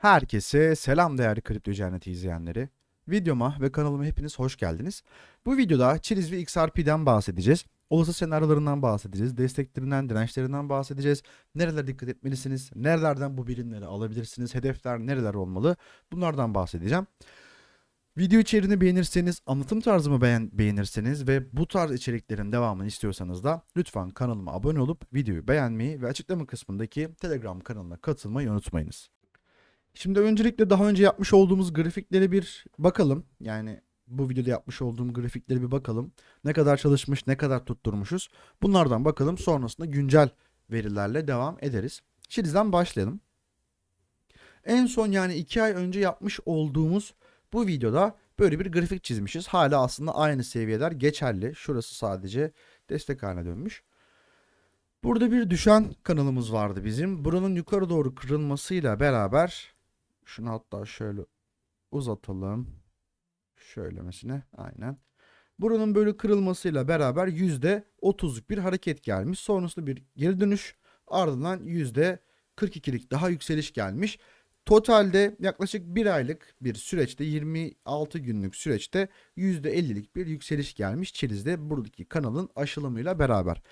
Herkese selam değerli Kripto Cenneti izleyenleri. Videoma ve kanalıma hepiniz hoş geldiniz. Bu videoda Çiliz ve XRP'den bahsedeceğiz. Olası senaryolarından bahsedeceğiz. Desteklerinden, dirençlerinden bahsedeceğiz. Nerelere dikkat etmelisiniz? Nerelerden bu birimleri alabilirsiniz? Hedefler nereler olmalı? Bunlardan bahsedeceğim. Video içeriğini beğenirseniz, anlatım tarzımı beğen beğenirseniz ve bu tarz içeriklerin devamını istiyorsanız da lütfen kanalıma abone olup videoyu beğenmeyi ve açıklama kısmındaki Telegram kanalına katılmayı unutmayınız. Şimdi öncelikle daha önce yapmış olduğumuz grafiklere bir bakalım. Yani bu videoda yapmış olduğum grafiklere bir bakalım. Ne kadar çalışmış, ne kadar tutturmuşuz. Bunlardan bakalım. Sonrasında güncel verilerle devam ederiz. Şimdiden başlayalım. En son yani 2 ay önce yapmış olduğumuz bu videoda böyle bir grafik çizmişiz. Hala aslında aynı seviyeler geçerli. Şurası sadece destek haline dönmüş. Burada bir düşen kanalımız vardı bizim. Buranın yukarı doğru kırılmasıyla beraber şunu hatta şöyle uzatalım. Şöylemesine aynen. Buranın böyle kırılmasıyla beraber %30'luk bir hareket gelmiş. Sonrasında bir geri dönüş ardından %42'lik daha yükseliş gelmiş. Totalde yaklaşık bir aylık bir süreçte 26 günlük süreçte %50'lik bir yükseliş gelmiş Çiliz'de buradaki kanalın aşılımıyla beraber.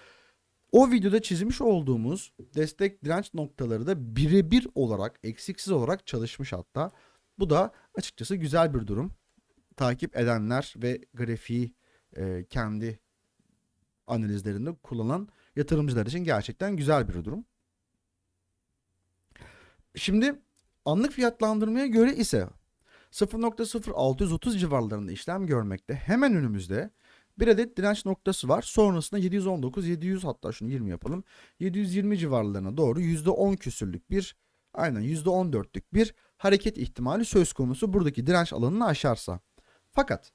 O videoda çizmiş olduğumuz destek direnç noktaları da birebir olarak eksiksiz olarak çalışmış hatta. Bu da açıkçası güzel bir durum. Takip edenler ve grafiği e, kendi analizlerinde kullanan yatırımcılar için gerçekten güzel bir durum. Şimdi anlık fiyatlandırmaya göre ise 0.0630 civarlarında işlem görmekte. Hemen önümüzde bir adet direnç noktası var. Sonrasında 719, 700 hatta şunu 20 yapalım. 720 civarlarına doğru %10 küsürlük bir aynen %14'lük bir hareket ihtimali söz konusu buradaki direnç alanını aşarsa. Fakat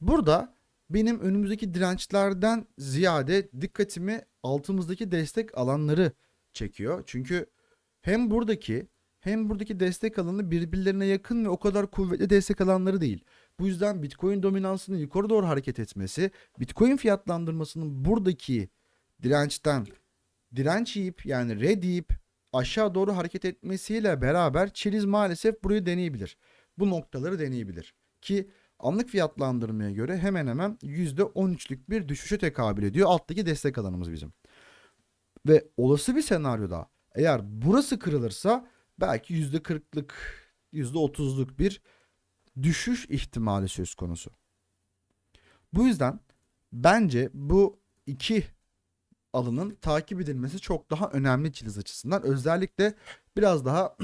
burada benim önümüzdeki dirençlerden ziyade dikkatimi altımızdaki destek alanları çekiyor. Çünkü hem buradaki hem buradaki destek alanı birbirlerine yakın ve o kadar kuvvetli destek alanları değil. Bu yüzden Bitcoin dominansının yukarı doğru hareket etmesi, Bitcoin fiyatlandırmasının buradaki dirençten direnç yiyip yani red yiyip aşağı doğru hareket etmesiyle beraber Çiliz maalesef burayı deneyebilir. Bu noktaları deneyebilir. Ki anlık fiyatlandırmaya göre hemen hemen %13'lük bir düşüşe tekabül ediyor alttaki destek alanımız bizim. Ve olası bir senaryoda eğer burası kırılırsa belki %40'lık %30'luk bir düşüş ihtimali söz konusu. Bu yüzden bence bu iki alanın takip edilmesi çok daha önemli Çiliz açısından. Özellikle biraz daha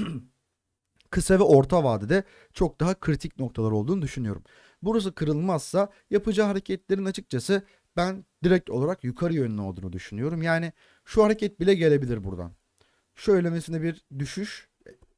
kısa ve orta vadede çok daha kritik noktalar olduğunu düşünüyorum. Burası kırılmazsa yapacağı hareketlerin açıkçası ben direkt olarak yukarı yönlü olduğunu düşünüyorum. Yani şu hareket bile gelebilir buradan. Şu öylemesine bir düşüş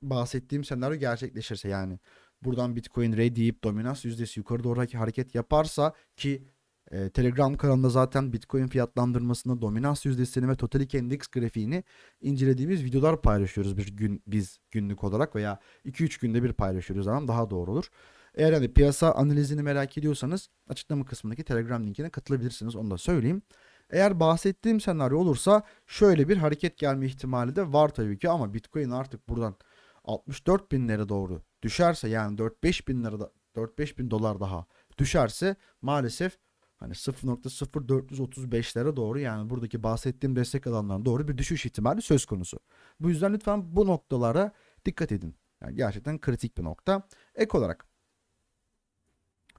bahsettiğim senaryo gerçekleşirse yani buradan Bitcoin red deyip dominans yüzdesi yukarı doğru hareket yaparsa ki e, Telegram kanalında zaten Bitcoin fiyatlandırmasını, dominans yüzdesini ve Totalic Index grafiğini incelediğimiz videolar paylaşıyoruz bir gün biz günlük olarak veya 2-3 günde bir paylaşıyoruz ama daha doğru olur. Eğer hani piyasa analizini merak ediyorsanız açıklama kısmındaki Telegram linkine katılabilirsiniz onu da söyleyeyim. Eğer bahsettiğim senaryo olursa şöyle bir hareket gelme ihtimali de var tabii ki ama Bitcoin artık buradan 64 binlere doğru düşerse yani 4-5 bin lira 4-5 bin dolar daha düşerse maalesef hani 0.0435'lere doğru yani buradaki bahsettiğim destek alanlarına doğru bir düşüş ihtimali söz konusu. Bu yüzden lütfen bu noktalara dikkat edin. Yani gerçekten kritik bir nokta. Ek olarak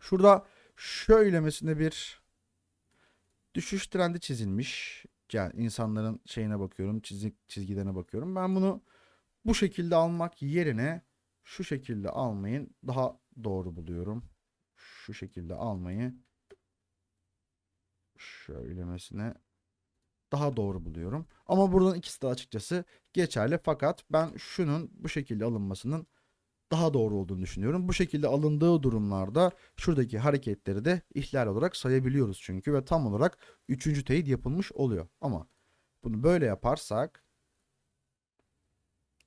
şurada şöylemesine bir düşüş trendi çizilmiş. Yani insanların şeyine bakıyorum, çizik çizgilerine bakıyorum. Ben bunu bu şekilde almak yerine şu şekilde almayın daha doğru buluyorum. Şu şekilde almayı şöylemesine daha doğru buluyorum. Ama buradan ikisi de açıkçası geçerli fakat ben şunun bu şekilde alınmasının daha doğru olduğunu düşünüyorum. Bu şekilde alındığı durumlarda şuradaki hareketleri de ihlal olarak sayabiliyoruz çünkü ve tam olarak üçüncü teyit yapılmış oluyor. Ama bunu böyle yaparsak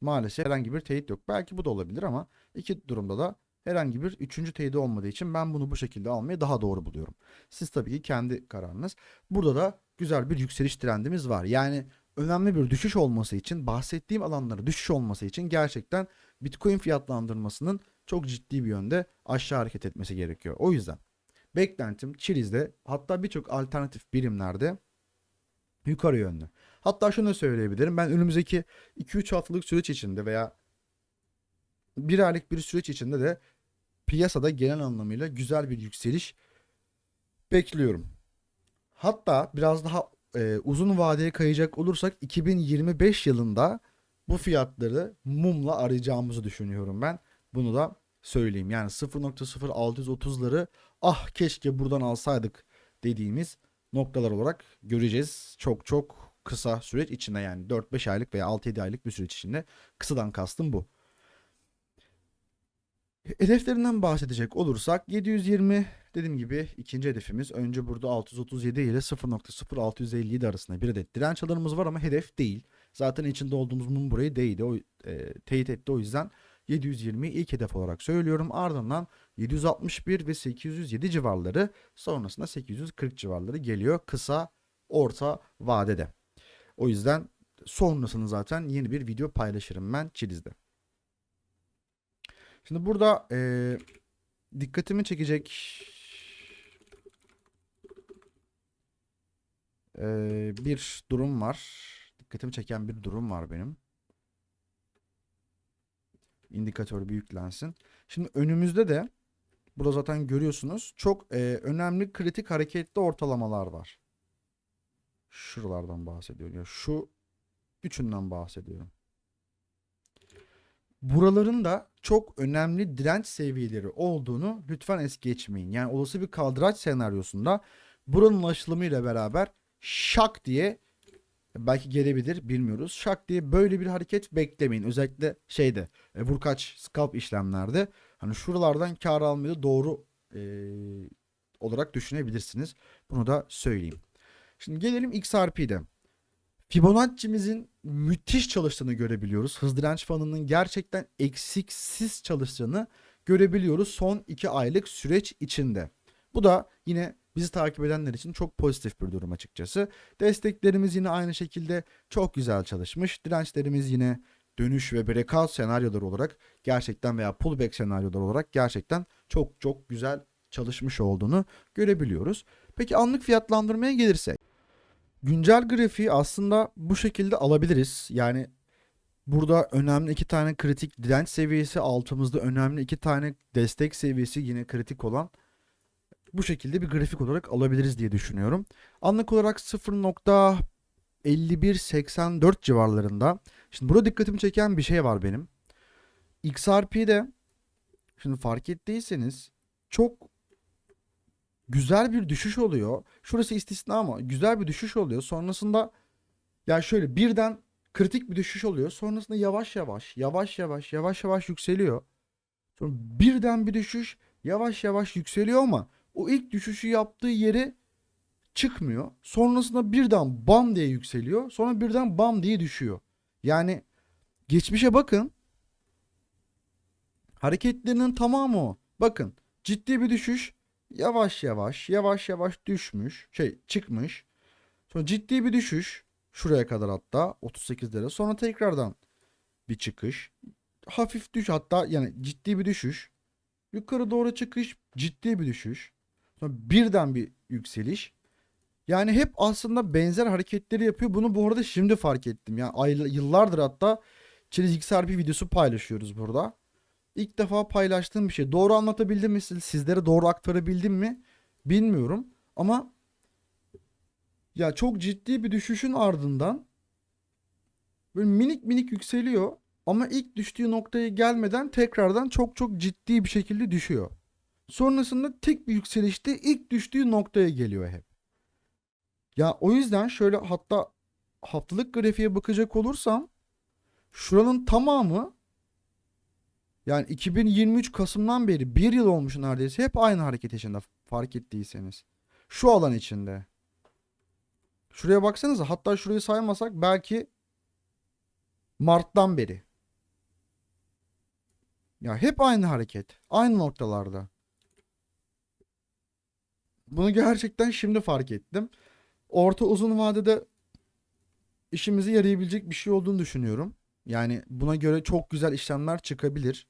maalesef herhangi bir teyit yok. Belki bu da olabilir ama iki durumda da herhangi bir üçüncü teyidi olmadığı için ben bunu bu şekilde almayı daha doğru buluyorum. Siz tabii ki kendi kararınız. Burada da güzel bir yükseliş trendimiz var. Yani önemli bir düşüş olması için bahsettiğim alanlara düşüş olması için gerçekten Bitcoin fiyatlandırmasının çok ciddi bir yönde aşağı hareket etmesi gerekiyor. O yüzden beklentim Chiliz'de hatta birçok alternatif birimlerde yukarı yönlü. Hatta şunu da söyleyebilirim. Ben önümüzdeki 2-3 haftalık süreç içinde veya bir aylık bir süreç içinde de piyasada genel anlamıyla güzel bir yükseliş bekliyorum. Hatta biraz daha e, uzun vadeye kayacak olursak 2025 yılında bu fiyatları mumla arayacağımızı düşünüyorum ben. Bunu da söyleyeyim. Yani 0.0630'ları ah keşke buradan alsaydık dediğimiz noktalar olarak göreceğiz. Çok çok kısa süreç içinde yani 4-5 aylık veya 6-7 aylık bir süreç içinde. Kısadan kastım bu. Hedeflerinden bahsedecek olursak 720 dediğim gibi ikinci hedefimiz. Önce burada 637 ile 0.0657 arasında bir adet direnç alanımız var ama hedef değil. Zaten içinde olduğumuz mum burayı değdi. O e, teyit etti o yüzden 720 ilk hedef olarak söylüyorum. Ardından 761 ve 807 civarları sonrasında 840 civarları geliyor kısa orta vadede. O yüzden sonrasını zaten yeni bir video paylaşırım ben Çiliz'de. Şimdi burada eee, dikkatimi çekecek eee, bir durum var. Dikkatimi çeken bir durum var benim. İndikatör büyüklensin. Şimdi önümüzde de burada zaten görüyorsunuz çok eee, önemli kritik hareketli ortalamalar var. Şuralardan bahsediyorum. Ya şu üçünden bahsediyorum. Buraların da çok önemli direnç seviyeleri olduğunu lütfen es geçmeyin. Yani olası bir kaldıraç senaryosunda buranın aşılımıyla beraber şak diye belki gelebilir bilmiyoruz. Şak diye böyle bir hareket beklemeyin. Özellikle şeyde e, vurkaç scalp işlemlerde hani şuralardan kar almayı doğru e, olarak düşünebilirsiniz. Bunu da söyleyeyim. Şimdi gelelim XRP'de. Fibonacci'mizin müthiş çalıştığını görebiliyoruz. Hız direnç fanının gerçekten eksiksiz çalıştığını görebiliyoruz son 2 aylık süreç içinde. Bu da yine bizi takip edenler için çok pozitif bir durum açıkçası. Desteklerimiz yine aynı şekilde çok güzel çalışmış. Dirençlerimiz yine dönüş ve breakout senaryoları olarak gerçekten veya pullback senaryoları olarak gerçekten çok çok güzel çalışmış olduğunu görebiliyoruz. Peki anlık fiyatlandırmaya gelirsek. Güncel grafiği aslında bu şekilde alabiliriz. Yani burada önemli iki tane kritik direnç seviyesi, altımızda önemli iki tane destek seviyesi yine kritik olan bu şekilde bir grafik olarak alabiliriz diye düşünüyorum. Anlık olarak 0.5184 civarlarında. Şimdi burada dikkatimi çeken bir şey var benim. XRP'de şimdi fark ettiyseniz çok güzel bir düşüş oluyor. Şurası istisna ama güzel bir düşüş oluyor. Sonrasında ya şöyle birden kritik bir düşüş oluyor. Sonrasında yavaş yavaş, yavaş yavaş, yavaş yavaş yükseliyor. Sonra birden bir düşüş yavaş yavaş yükseliyor ama o ilk düşüşü yaptığı yeri çıkmıyor. Sonrasında birden bam diye yükseliyor. Sonra birden bam diye düşüyor. Yani geçmişe bakın. Hareketlerinin tamamı o. Bakın ciddi bir düşüş yavaş yavaş yavaş yavaş düşmüş şey çıkmış. Sonra ciddi bir düşüş şuraya kadar hatta 38 lira. Sonra tekrardan bir çıkış. Hafif düş hatta yani ciddi bir düşüş. Yukarı doğru çıkış ciddi bir düşüş. Sonra birden bir yükseliş. Yani hep aslında benzer hareketleri yapıyor. Bunu bu arada şimdi fark ettim. Yani yıllardır hatta Çeliz XRP videosu paylaşıyoruz burada. İlk defa paylaştığım bir şey. Doğru anlatabildim mi? Sizlere doğru aktarabildim mi? Bilmiyorum. Ama ya çok ciddi bir düşüşün ardından böyle minik minik yükseliyor. Ama ilk düştüğü noktaya gelmeden tekrardan çok çok ciddi bir şekilde düşüyor. Sonrasında tek bir yükselişte ilk düştüğü noktaya geliyor hep. Ya o yüzden şöyle hatta haftalık grafiğe bakacak olursam şuranın tamamı yani 2023 Kasım'dan beri bir yıl olmuş neredeyse hep aynı hareket içinde fark ettiyseniz. Şu alan içinde. Şuraya baksanıza hatta şurayı saymasak belki Mart'tan beri. Ya hep aynı hareket. Aynı noktalarda. Bunu gerçekten şimdi fark ettim. Orta uzun vadede işimize yarayabilecek bir şey olduğunu düşünüyorum. Yani buna göre çok güzel işlemler çıkabilir.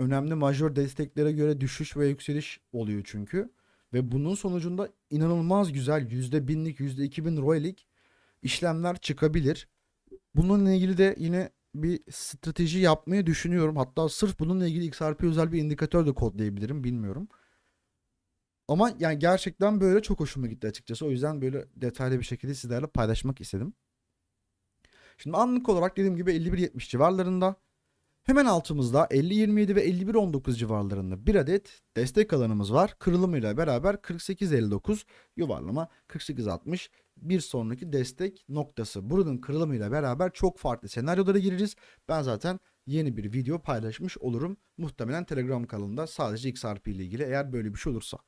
Önemli majör desteklere göre düşüş ve yükseliş oluyor çünkü. Ve bunun sonucunda inanılmaz güzel %1000'lik %2000 ROI'lik işlemler çıkabilir. Bununla ilgili de yine bir strateji yapmayı düşünüyorum. Hatta sırf bununla ilgili XRP özel bir indikatör de kodlayabilirim bilmiyorum. Ama yani gerçekten böyle çok hoşuma gitti açıkçası. O yüzden böyle detaylı bir şekilde sizlerle paylaşmak istedim. Şimdi anlık olarak dediğim gibi 51.70 civarlarında. Hemen altımızda 50.27 ve 51.19 civarlarında bir adet destek alanımız var. Kırılımıyla beraber 48.59 yuvarlama 48.60 bir sonraki destek noktası. Buranın kırılımıyla beraber çok farklı senaryolara gireriz. Ben zaten yeni bir video paylaşmış olurum. Muhtemelen Telegram kanalında sadece XRP ile ilgili eğer böyle bir şey olursa.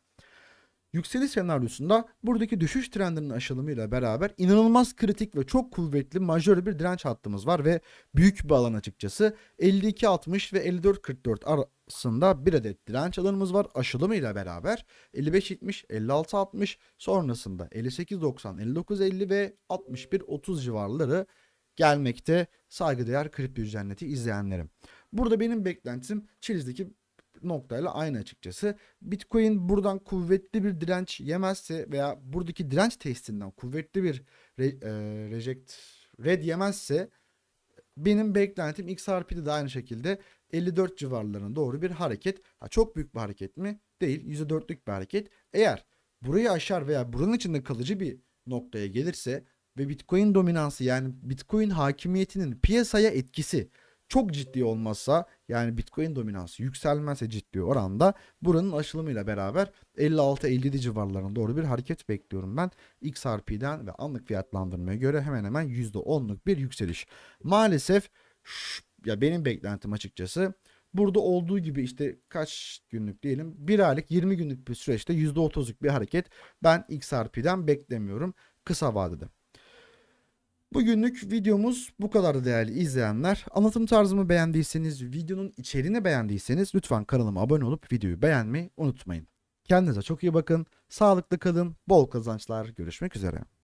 Yükseliş senaryosunda buradaki düşüş trendinin aşılımıyla beraber inanılmaz kritik ve çok kuvvetli majör bir direnç hattımız var ve büyük bir alan açıkçası. 52.60 ve 54.44 arasında bir adet direnç alanımız var aşılımıyla beraber. 55.70 56.60 sonrasında 58.90 59.50 ve 61.30 civarları gelmekte. Saygıdeğer kripto cenneti izleyenlerim. Burada benim beklentim Chili'deki noktayla aynı açıkçası. Bitcoin buradan kuvvetli bir direnç yemezse veya buradaki direnç testinden kuvvetli bir re, e, reject red yemezse benim beklentim XRP'de de aynı şekilde 54 civarlarına doğru bir hareket. Ha, çok büyük bir hareket mi? Değil. %4'lük bir hareket. Eğer burayı aşar veya buranın içinde kalıcı bir noktaya gelirse ve Bitcoin dominansı yani Bitcoin hakimiyetinin piyasaya etkisi çok ciddi olmazsa yani Bitcoin dominansı yükselmezse ciddi oranda buranın aşılımıyla beraber 56-57 civarlarına doğru bir hareket bekliyorum ben. XRP'den ve anlık fiyatlandırmaya göre hemen hemen %10'luk bir yükseliş. Maalesef şu, ya benim beklentim açıkçası burada olduğu gibi işte kaç günlük diyelim bir aylık 20 günlük bir süreçte %30'luk bir hareket ben XRP'den beklemiyorum kısa vadede. Bugünlük videomuz bu kadar değerli izleyenler. Anlatım tarzımı beğendiyseniz, videonun içeriğini beğendiyseniz lütfen kanalıma abone olup videoyu beğenmeyi unutmayın. Kendinize çok iyi bakın, sağlıklı kalın, bol kazançlar, görüşmek üzere.